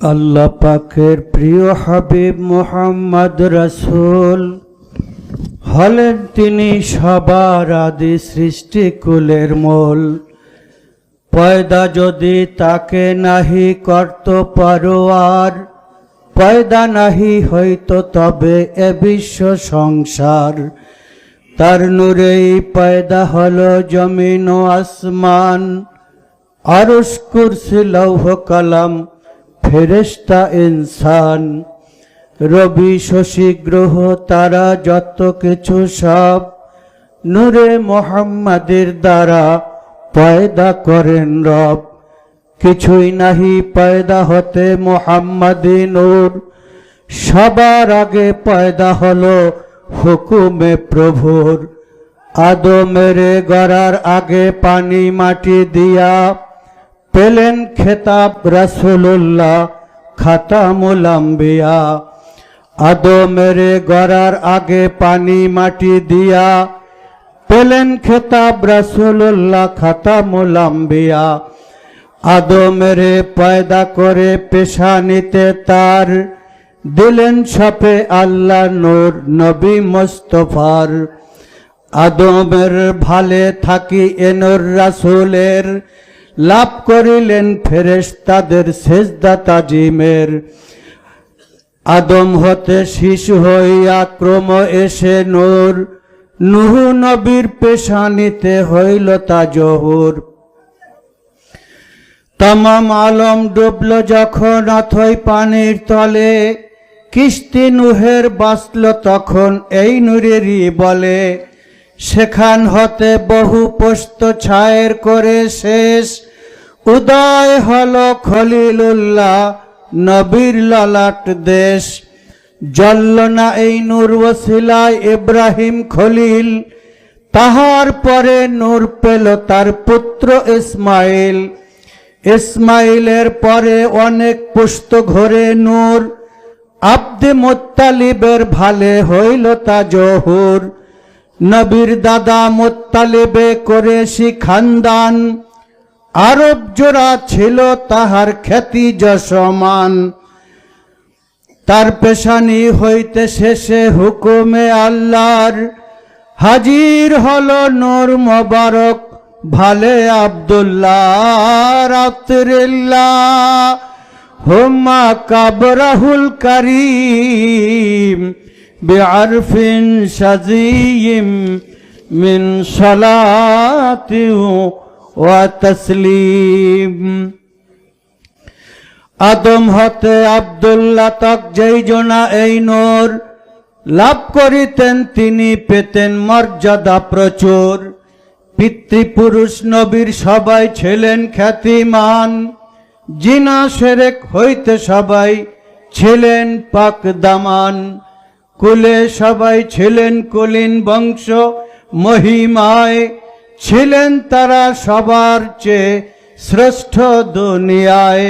আল্লাহ পাকের প্রিয় হাবিব মোহাম্মদ রসুল। হলেন তিনি সবার আদি সৃষ্টিকুলের মূল। পয়দা যদি তাকে নাহি করত পারো আর পয়দা নাহি হইতো তবে এ বিশ্ব সংসার। তার নূরেই পয়দা হলো জমিন ও আসমান। আরস কুরসি, লৌহ কলম ফেরেস্তা ইনসান। রবি শশী গ্রহ, তারা যত কিছু সব নূরে মোহাম্মদের দ্বারা পয়দা করেন রব। কিছুই নাহি পয়দা হতে মোহাম্মদী নূর। সবার আগে পয়দা হলো হুকুমে প্রভুর। আদমেরে গড়ার আগে পানি মাটি দিয়া পেলেন খেতাব রাসুল্লাহ খাতামুল আম্বিয়া। আদমেরে গড়ার আগে পানি মাটি দিয়া পেলেন খেতাব রাসুল্লাহ খাতামুল আম্বিয়া। আদমেরে পয়দা করে পেশা নিতে তার দিলেন সাপে আল্লাহ নূর নবী মোস্তফার। আদমের ভালে থাকি এনর রাসুলের লাভ করিলেন ফেরেশতাদের সেজদা তাজিমের। আদম হতে শিশু হইয়া ক্রম এসে নূর। নুহু নবীর পেশানিতে হইল তা জহুর। তামাম আলম ডুবল যখন অথই পানির তলে, কিস্তি নুহের বাঁচল তখন এই নুরেরই বলে। সেখান হতে বহু পোস্ত ছায়ের করে শেষ। উদয় হল খলিলুল্লাহ নবীর ললাট দেশ। জল্ল না এই নূর ওসিলায় ইব্রাহিম খলিল। তাহার পরে নূর পেল তার পুত্র ইসমাইল। ইসমাইলের পরে অনেক পুস্ত ঘরে নূর। আব্দে মোত্তালিবের ভালে হইল তা জহুর। নবীর দাদা মোত্তালিবে করে খানদান। আরব জোড়া ছিল তাহার খ্যাতি যশমান। তার পেশানি হইতে শেষে হুকুমে আল্লাহর। হাজির হল নূর মোবারক, ভালে আব্দুল্লাহ রাত্রিল্লাহ। হুম্মা কাবরাহুল করিম। সাজিম মিন সালাতি ওয়া তসলিম আদম হতে আব্দুল্লাহ তক যেই জনা এই নূর লাভ করিতেন, তিনি পেতেন মর্যাদা প্রচুর। পিতৃপুরুষ নবীর সবাই ছিলেন খ্যাতিমান। জিনা সেরেক হইতে সবাই ছিলেন পাক দামান কুলে সবাই ছিলেন কুলীন বংশ, মহিমায় ছিলেন তারা সবার চেয়ে শ্রেষ্ঠ দুনিয়ায়।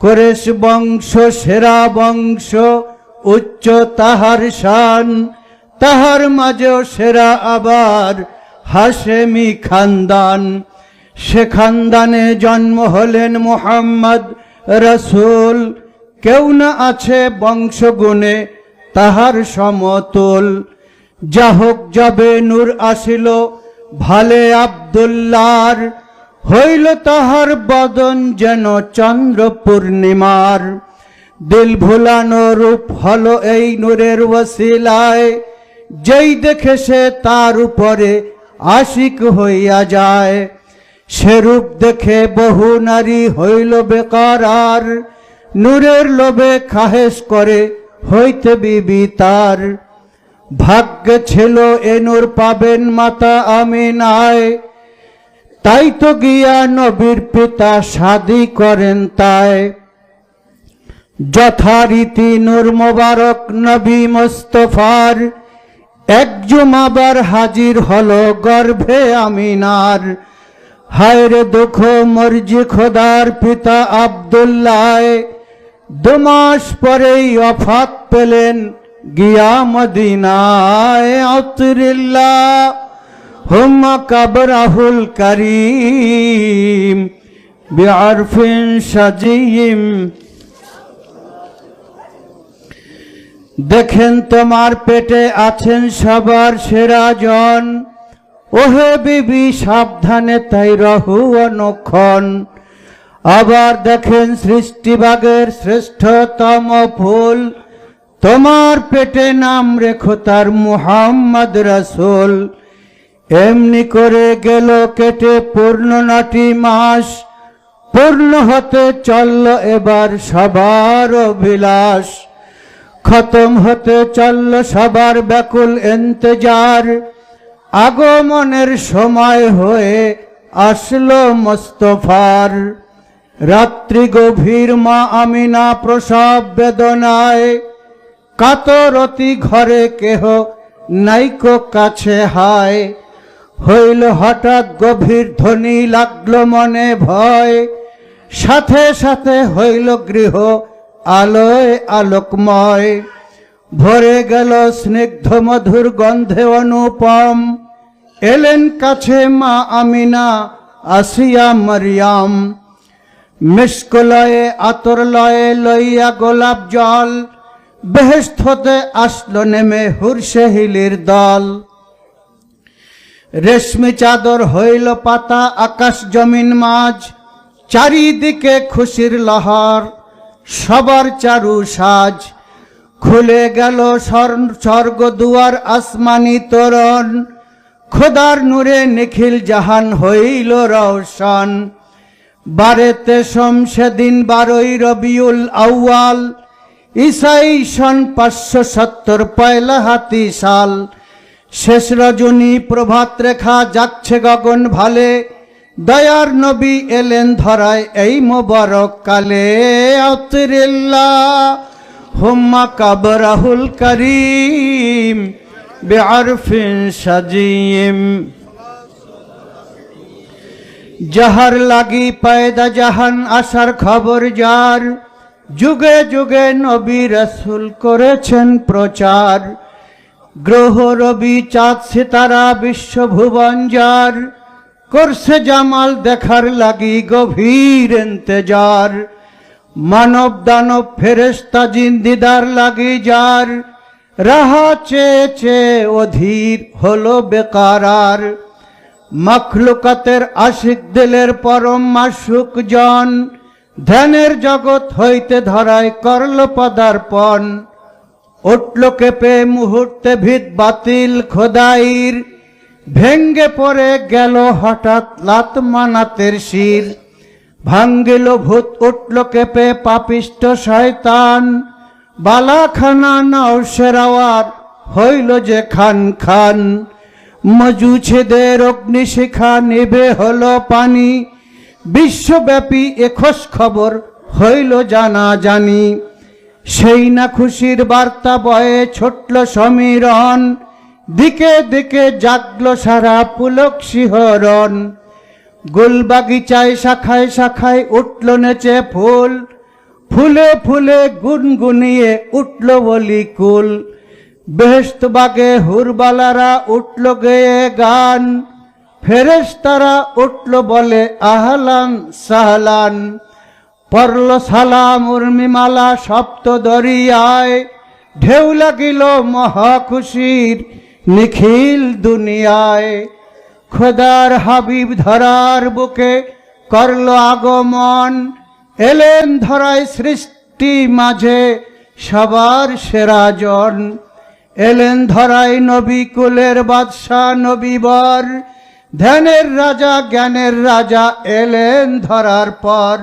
করেশ বংশ, সেরা বংশ, উচ্চ তাহার শান, তাহার মাঝেও সেরা আবার হাসেমি খানদান। সে খানদানে জন্ম হলেন মোহাম্মদ রসুল, কেউ না আছে বংশগুণে তাহার সমতুল। যাহক যাবে নূর আসিল, ভালে আবদুল্লার। হইল তাহার বদন যেন চন্দ্র পূর্ণিমার দিল ভুলানো রূপ হলো এই নূরের ওসিলায়। যেই দেখে সে তার উপরে আশিক হইয়া যায়। সেরূপ দেখে বহু নারী হইল বেকার। আর নূরের লোভে খাহেস করে হইতে বিবি তার। ভাগ্যে ছিল এনুর পাবেন মাতা আমিনায়। তাই তো গিয়া নবীর পিতা শাদি করেন তাই। যথারীতি নূর মোবারক নবী মোস্তফার। একজুম আবার হাজির হল গর্ভে আমিনার। হায়রে দুঃখ মর্জি খোদার পিতা দু মাস পরেই অফাত পেলেন গিয়া মদিনায় অতরিল্লাহ হুম কাবরাহুল করিম বিআরফিন সাজিম দেখেন তোমার পেটে আছেন সবার সেরা জন। ওহে বিবি, সাবধানে তাই রহু অনক্ষণ। আবার দেখেন সৃষ্টিবাগের শ্রেষ্ঠতম ফুল। তোমার পেটে নাম রেখো তার মুহাম্মদ রসুল। এমনি করে গেল কেটে পূর্ণ নটি মাস। পূর্ণ হতে চলল এবার সবার অভিলাষ। খতম হতে চলল সবার ব্যাকুল এন্তেজার আগমনের সময় হয়ে আসলো মোস্তফার। রাত্রি গভীর মা আমিনা প্রসব বেদনায় কাতরতি ঘরে কেহ নাইকো কাছে হায়। হইল হঠাৎ গভীর ধ্বনি, লাগল মনে ভয়। সাথে সাথে হইল গৃহ আলোয় আলোকময়। ভরে গেল স্নিগ্ধ মধুর গন্ধে অনুপম। এলেন কাছে মা আমিনা, আসিয়া মারিয়াম। মিসকলয়ে আতর লয়ে লইয়া গোলাপ জল বেহেস্ত হতে আসলো নেমে হুরসেহিলির দল। রেশমি চাদর হইল পাতা, আকাশ জমিন মাঝ, চারিদিকে খুশির লহর, সবার চারু সাজ। খুলে গেল স্বর্গ দুয়ার, আসমানি তোরণ। খোদার নূরে নিখিল জাহান হইল রওশন। বারেতে সোম সেদিন বারোই রবিউল আউয়াল ইসাই সন পাঁচশো সত্তর পয়লা হাতি সাল। শেষ রজনী প্রভাত রেখা যাচ্ছে গগন ভালে, দয়ার নবী এলেন ধরায় এই মোবারক কালে। আতরিল্লা হুম্মা কাবরাহুল করিম, বেআরফিন সাজিম। যাহার লাগি পায়দা জাহান আসার খবর যার। যুগে যুগে নবী রসুল করেছেন প্রচার। গ্রহ রবি, চাঁদ সিতারা, বিশ্বভুবন যার। করছে জামাল দেখার লাগি গভীর এন্তেজার মানব দানব ফেরেস্তা জিন্দিদার লাগি যার। রাহা চেয়ে চেয়ে অধীর হলো বেকারার। মখলুকাতের আশিক দিলের পরম মাসুক জন, ধ্যানের জগৎ হইতে ধরায় করল পদার্পণ। উঠল কেঁপে মুহূর্তে ভিত বাতিল খোদাইর, ভেঙ্গে পড়ে গেল হঠাৎ লাত মানাতের শির। ভাঙ্গিল ভূত, উঠল কেঁপে পাপিষ্ট শয়তান, বালাখানা নৌসেরাওয়ার হইল যে খান খান। মজুছেদের অগ্নিশিখা নেবে হলো পানি। বিশ্বব্যাপী এখোশ খবর হইল জানা জানি। সেই না খুশির বার্তা বয়ে ছোটল সমীরণ। দিকে দিকে জাগলো সারা পুলক শিহরণ। গুলবাগিচায় শাখায় শাখায় উঠল নেচে ফুল। ফুলে ফুলে গুনগুনিয়ে উঠল বলি কুল। বেহেস্ত বাগে হুরবালারা উঠল গেয়ে গান, ফেরেশতারা উঠল বলে, আহলান সাহলান পরল সালাম উর্মিমালা সপ্ত দরিয়ায় ঢেউ লাগিল মহা খুশির নিখিল দুনিয়ায়। খোদার হাবিব ধরার বুকে করল আগমন, এলেন ধরায় সৃষ্টি মাঝে সবার সেরাজন এলেন ধরাই নবী কুলের বাদশাহ নবীবর ধ্যানের রাজা, জ্ঞানের রাজা এলেন ধরার পর।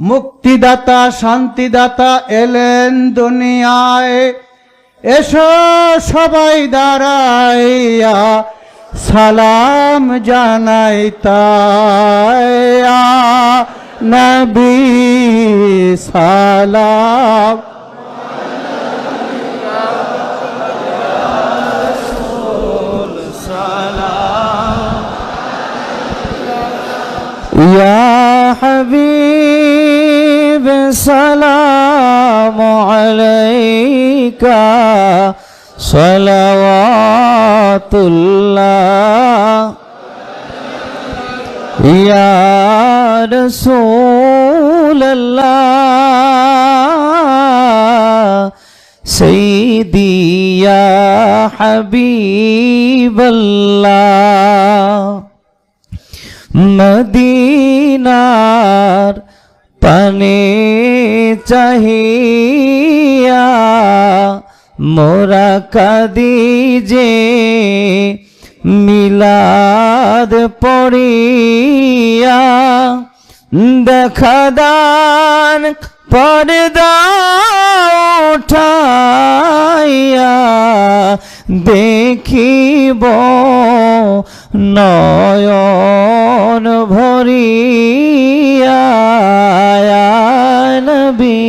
মুক্তিদাতা, শান্তিদাতা এলেন দুনিয়ায়। এসো সবাই দাঁড়াইয়া সালাম জানাই তাইয়া। নবী সালাম। يا حبيب سلام عليك صلوات الله. يا رسول الله سيد سيدي يا حبيب الله. মদিনার পানে চাহিয়া মোরা কাদি যে মিলাদ পড়িয়া দেখা দান পর্দা উঠাইয়া দেখিব নয়ন ভরিয়া নবী।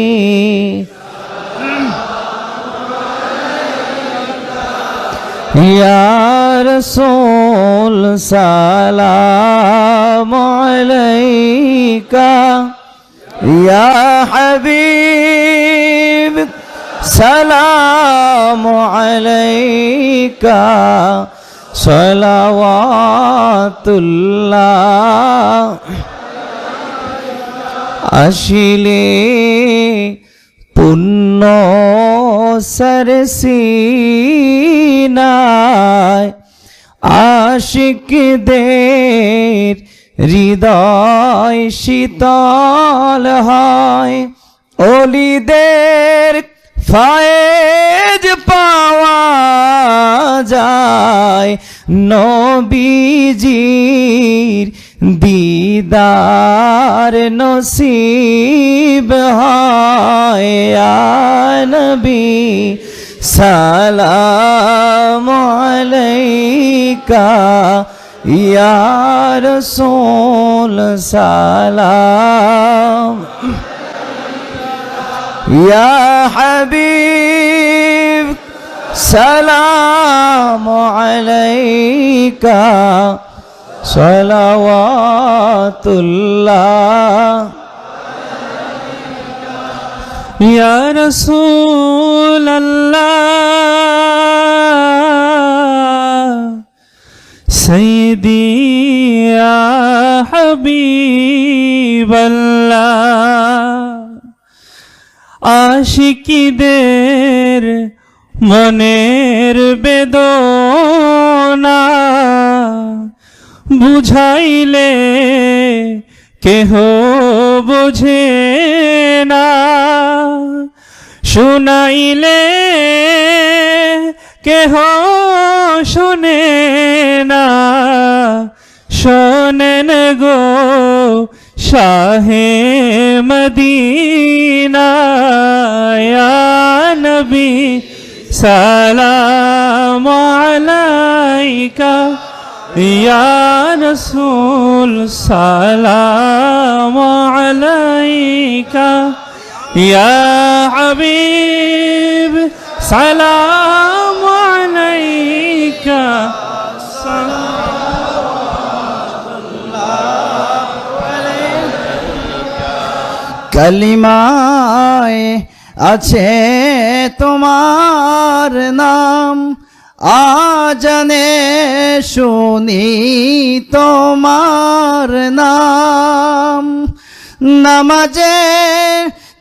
ইয়ার সোল সালাম আলাইকা। ইয়া হাবিব সালাম আলাইকা। সলাওয়াতুল্লাহ আসিলে পুণ্য সরসিনায় আশিকদের হৃদয় শীতল হয় অলিদের ফায়ে যে পাওয়া যায় নবীজির দিদার নসিব হয় নবী, সালাম আলাইকা, ইয়া রাসূল, সালাম। ইয়া হাবিব سلام عليك صلوات الله يا رسول الله سيدي يا حبيب الله আশিকিদের মনের বেদনা বুঝাইলে কেহ বোঝে না। শুনাইলে কেহ শোনে না। শোনেন গো শাহে মদিনা ইয়া নবী সালাম আলাইকা ইয়া রসুল সালাম আলাইকা ইয়া হাবিব সালাম আলাইকা কালিমায় আছে তোমার নাম, আজানে শুনি তোমার নাম। নামাজে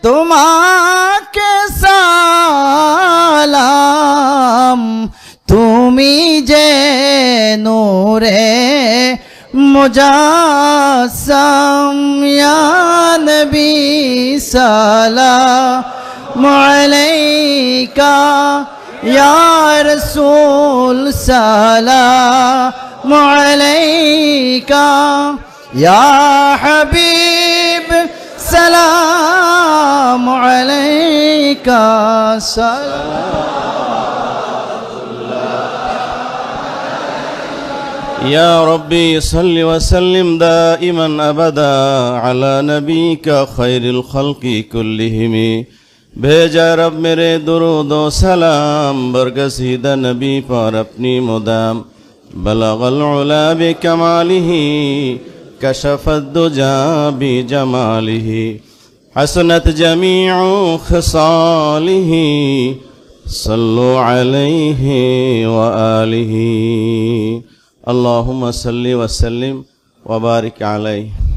তোমাকে সালাম, তুমি যে নূরে মুজাসম নবী সালাম। عليك يا رسول سلام عليك يا حبيب سلام عليك سلام. يا ربي صل وسلم دائما أبدا على نبيك خير الخلق كلهم. भेजा रब मेरे दुरुद सलाम बरग सीधा नबी पर अपनी मुदाम बलगलुला भी कमाली कशफदुजा भी जमाली हसनत जमी खसाली सल्लो अलैहि व आलिहि अल्लाहुम्मा सल्लि वसल्लिम वबारिक अलैहि